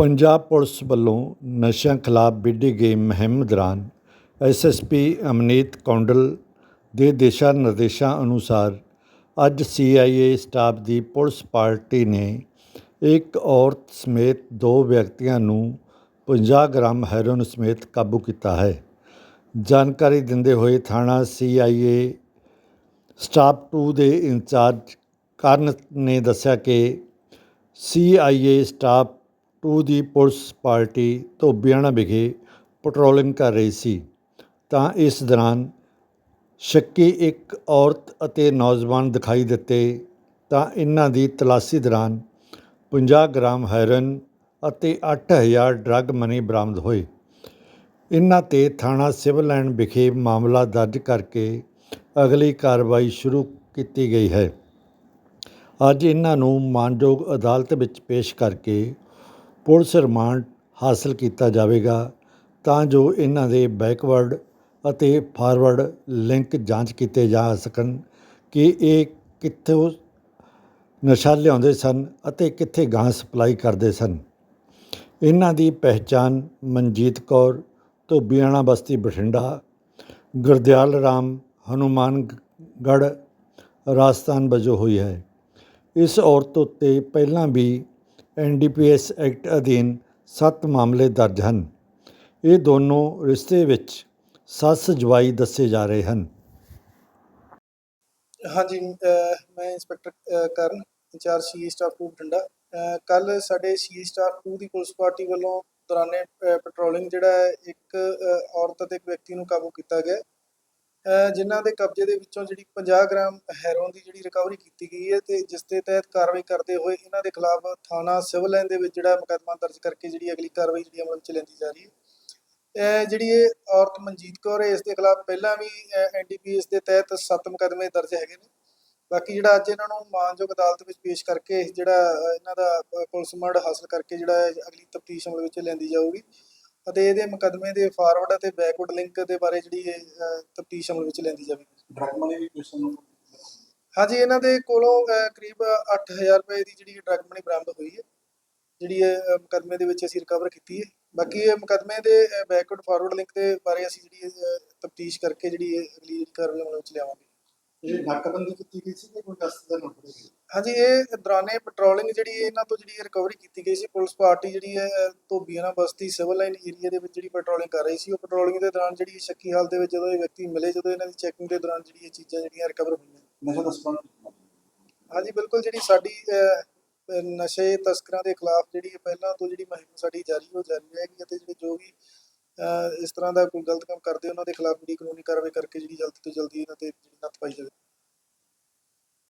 Punjab police ਵੱਲੋਂ ਨਸ਼ਿਆਂ ਖਿਲਾਫ ਵਿੱਢੀ ਗਈ ਮੁਹਿੰਮ ਦੌਰਾਨ ਐਸਐਸਪੀ ਅਮਨੀਤ ਕੌਂਡਲ ਦੇ ਦਿਸ਼ਾ ਨਿਰਦੇਸ਼ਾਂ ਅਨੁਸਾਰ ਅੱਜ ਸੀਆਈਏ ਸਟਾਫ ਦੀ ਪੁਲਿਸ ਪਾਰਟੀ ਨੇ ਇੱਕ ਔਰਤ ਸਮੇਤ ਦੋ ਵਿਅਕਤੀਆਂ ਨੂੰ 50 ਗ੍ਰਾਮ ਹੈਰੋਇਨ ਸਮੇਤ ਕਾਬੂ ਕੀਤਾ ਹੈ। ਜਾਣਕਾਰੀ ਦਿੰਦੇ ਹੋਏ ਥਾਣਾ ਸੀਆਈਏ ਸਟਾਫ 2 ਦੇ ਇੰਚਾਰਜ ਕਰਨ ਨੇ ਦੱਸਿਆ ਕਿ ਸੀਆਈਏ ਸਟਾਫ 2 ਦੀ ਪੁਲਿਸ ਪਾਰਟੀ ਧੋਬੀਆਣਾ ਵਿਖੇ ਪੈਟਰੋਲਿੰਗ ਕਰ ਰਹੀ ਸੀ। ਤਾਂ ਇਸ ਦੌਰਾਨ ਸ਼ੱਕੀ ਇੱਕ ਔਰਤ ਅਤੇ ਨੌਜਵਾਨ ਦਿਖਾਈ ਦਿੱਤੇ। ਤਾਂ ਇਹਨਾਂ ਦੀ ਤਲਾਸ਼ੀ ਦੌਰਾਨ 50 ਗ੍ਰਾਮ ਹੈਰੋਇਨ ਅਤੇ 8000 ਡਰੱਗ ਮਨੀ ਬਰਾਮਦ ਹੋਏ। ਇਹਨਾਂ ਤੇ ਥਾਣਾ ਸਿਵਲ ਲਾਈਨ ਵਿਖੇ ਮਾਮਲਾ ਦਰਜ ਕਰਕੇ ਅਗਲੀ ਕਾਰਵਾਈ ਸ਼ੁਰੂ ਕੀਤੀ ਗਈ ਹੈ। ਅੱਜ ਇਹਨਾਂ ਨੂੰ ਮਾਨਯੋਗ ਅਦਾਲਤ ਵਿੱਚ ਪੇਸ਼ ਕਰਕੇ ਪੁਲਿਸ ਰਿਮਾਂਡ ਹਾਸਲ ਕੀਤਾ ਜਾਵੇਗਾ, ਤਾਂ ਜੋ ਇਹਨਾਂ ਦੇ ਬੈਕਵਰਡ ਅਤੇ ਫਾਰਵਰਡ ਲਿੰਕ ਜਾਂਚ ਕੀਤੇ ਜਾ ਸਕਣ ਕਿ ਇਹ ਕਿੱਥੋਂ ਨਸ਼ਾ ਲਿਆਉਂਦੇ ਸਨ ਅਤੇ ਕਿੱਥੇ ਗਾਂ ਸਪਲਾਈ ਕਰਦੇ ਸਨ। ਇਹਨਾਂ ਦੀ ਪਹਿਚਾਣ ਮਨਜੀਤ ਕੌਰ, ਧੋਬੀਆਣਾ ਬਸਤੀ ਬਠਿੰਡਾ, ਗੁਰਦਿਆਲ ਰਾਮ, ਹਨੂਮਾਨਗੜ੍ਹ, ਰਾਜਸਥਾਨ ਵਜੋਂ ਹੋਈ ਹੈ। ਇਸ ਔਰਤ ਉੱਤੇ ਪਹਿਲਾਂ ਵੀ ਐਨਡੀਪੀਐਸ ਐਕਟ ਅਧੀਨ 7 ਮਾਮਲੇ ਦਰਜ ਹਨ। ਇਹ ਦੋਨੋਂ ਰਿਸ਼ਤੇ ਵਿੱਚ ਸੱਸ ਜਵਾਈ ਦੱਸੇ ਜਾ ਰਹੇ ਹਨ। ਹਾਂਜੀ ਮੈਂ inspector Karan, incharge C staff two Bathinda. ਕੱਲ ਸਾਡੇ ਸੀ ਸਟਾਫ ਟੂ ਦੀ ਪੁਲਿਸ ਪਾਰਟੀ ਵੱਲੋਂ ਦੌਰਾਨੇ ਪੈਟਰੋਲਿੰਗ ਜਿਹੜਾ ਹੈ, ਇੱਕ ਔਰਤ ਅਤੇ ਇੱਕ ਵਿਅਕਤੀ ਨੂੰ ਕਾਬੂ ਕੀਤਾ ਗਿਆ। ਜਿਨ੍ਹਾਂ ਦੇ ਕਬਜ਼ੇ ਦੇ ਵਿੱਚੋਂ ਜਿਹੜੀ 50 ਗ੍ਰਾਮ ਹੈਰੋਨ ਦੀ ਜਿਹੜੀ ਰਿਕਵਰੀ ਕੀਤੀ ਗਈ ਹੈ ਤੇ ਜਿਸ ਦੇ ਤਹਿਤ ਕਾਰਵਾਈ ਕਰਦੇ ਹੋਏ ਇਹਨਾਂ ਦੇ ਖਿਲਾਫ ਥਾਣਾ ਸਿਵਲ ਲਾਈਨ ਦੇ ਵਿੱਚ ਜਿਹੜਾ ਮੁਕੱਦਮਾ ਦਰਜ ਕਰਕੇ ਜਿਹੜੀ ਅਗਲੀ ਕਾਰਵਾਈ ਜਿਹੜੀ ਅਮਲ ਵਿੱਚ ਲੈਂਦੀ ਜਾ ਰਹੀ ਹੈ। ਜਿਹੜੀ ਇਹ ਔਰਤ ਮਨਜੀਤ ਕੌਰ ਹੈ, ਇਸ ਦੇ ਖਿਲਾਫ ਪਹਿਲਾਂ ਵੀ ਐਨਡੀਪੀਐਸ ਦੇ ਤਹਿਤ 7 ਮੁਕੱਦਮੇ ਦਰਜ ਹੈਗੇ ਨੇ। ਬਾਕੀ ਜਿਹੜਾ ਅੱਜ ਇਹਨਾਂ ਨੂੰ ਮਾਨਯੋਗ ਅਦਾਲਤ ਵਿੱਚ ਪੇਸ਼ ਕਰਕੇ ਜਿਹੜਾ ਇਹਨਾਂ ਦਾ ਪੁਲਿਸ ਰਿਮਾਂਡ ਹਾਸਲ ਕਰਕੇ ਜਿਹੜਾ ਅਗਲੀ ਤਫਤੀਸ਼ ਅਮਲ ਵਿੱਚ ਲੈਂਦੀ ਜਾਊਗੀ। ਅਤੇ ਇਹਦੇ ਮੁਕੱਦਮੇ ਦੇ ਫਾਰਵਰਡ ਅਤੇ ਬੈਕਵਰਡ ਲਿੰਕ ਦੇ ਬਾਰੇ ਜਿਹੜੀ ਤਫਤੀਸ਼ ਅਮਲ ਵਿੱਚ ਲੈਂਦੀ ਜਾਵੇਗੀ। ਡਰਗ ਮਨੀ ਵੀ ਕੁਐਸਚਨ ਨੂੰ ਹਾਂਜੀ ਇਹਨਾਂ ਦੇ ਕੋਲੋਂ ਕਰੀਬ 8000 ਰੁਪਏ ਦੀ ਜਿਹੜੀ ਡਰਗ ਮਨੀ ਬਰਾਮਦ ਹੋਈ ਹੈ ਜਿਹੜੀ ਇਹ ਮੁਕੱਦਮੇ ਦੇ ਵਿੱਚ ਅਸੀਂ ਰਿਕਵਰ ਕੀਤੀ ਹੈ। ਬਾਕੀ ਇਹ ਮੁਕੱਦਮੇ ਦੇ ਬੈਕਵਰਡ ਫਾਰਵਰਡ ਲਿੰਕ ਦੇ ਬਾਰੇ ਅਸੀਂ ਜਿਹੜੀ ਤਫਤੀਸ਼ ਕਰਕੇ ਜਿਹੜੀ ਇਹ ਅਗਲੀ ਕਾਰਵਾਈ ਅਮਲ ਵਿੱਚ ਲਿਆਵਾਂਗੇ। ਇਹ ਨਾਕਾਬੰਦੀ ਕੀਤੀ ਗਈ ਸੀ ਕਿ ਕੋਈ ਦਸਤ ਦਾ ਨੋਟ ਹੋਈ ਹਾਂਜੀ ਇਹ ਦੌਰਾਨੇ ਪੈਟਰੋਲਿੰਗ ਜਿਹੜੀ ਇਹਨਾਂ ਤੋਂ ਜਿਹੜੀ ਰਿਕਵਰੀ ਕੀਤੀ ਗਈ ਸੀ ਪੁਲਿਸ ਪਾਰਟੀ ਜਿਹੜੀ ਹੈ Dhobiana Basti civil line area ਦੇ ਵਿੱਚ ਜਿਹੜੀ ਪੈਟਰੋਲਿੰਗ ਕਰ ਰਹੀ ਸੀ ਉਹ ਪੈਟਰੋਲਿੰਗ ਦੇ ਦੌਰਾਨ ਜਿਹੜੀ ਸ਼ੱਕੀ ਹਾਲਤ ਦੇ ਵਿੱਚ ਜਦੋਂ ਇਹ ਵਿਅਕਤੀ ਮਿਲੇ ਜਦੋਂ ਇਹਨਾਂ ਦੀ ਚੈਕਿੰਗ ਦੇ ਦੌਰਾਨ ਜਿਹੜੀ ਇਹ ਚੀਜ਼ਾਂ ਜਿਹੜੀਆਂ ਰਿਕਵਰ ਹੋਈਆਂ। ਨਸ਼ਾ ਸੰਬੰਧ ਹਾਂਜੀ ਬਿਲਕੁਲ ਜਿਹੜੀ ਸਾਡੀ ਨਸ਼ੇ ਤਸਕਰਾਂ ਦੇ ਖਿਲਾਫ ਜਿਹੜੀ ਪਹਿਲਾਂ ਤੋਂ ਜਿਹੜੀ ਮੁਹਿੰਮ ਸਾਡੀ ਜਾਰੀ ਹੋ ਜਾਰੀ ਰਹੇਗੀ ਅਤੇ ਜਿਹੜੇ ਜੋ ਵੀ ਇਸ ਤਰ੍ਹਾਂ ਦਾ ਕੋਈ ਗਲਤ ਕੰਮ ਕਰਦੇ ਉਹਨਾਂ ਦੇ ਖਿਲਾਫ ਜਿਹੜੀ ਕਾਨੂੰਨੀ ਕਾਰਵਾਈ ਕਰਕੇ ਜਿਹੜੀ ਜਲਦੀ ਤੋਂ ਜਲਦੀ ਇਹਨਾਂ ਤੇ ਜਿਹੜੀ ਨੱਥ ਪਾਈ ਜਾਵੇ।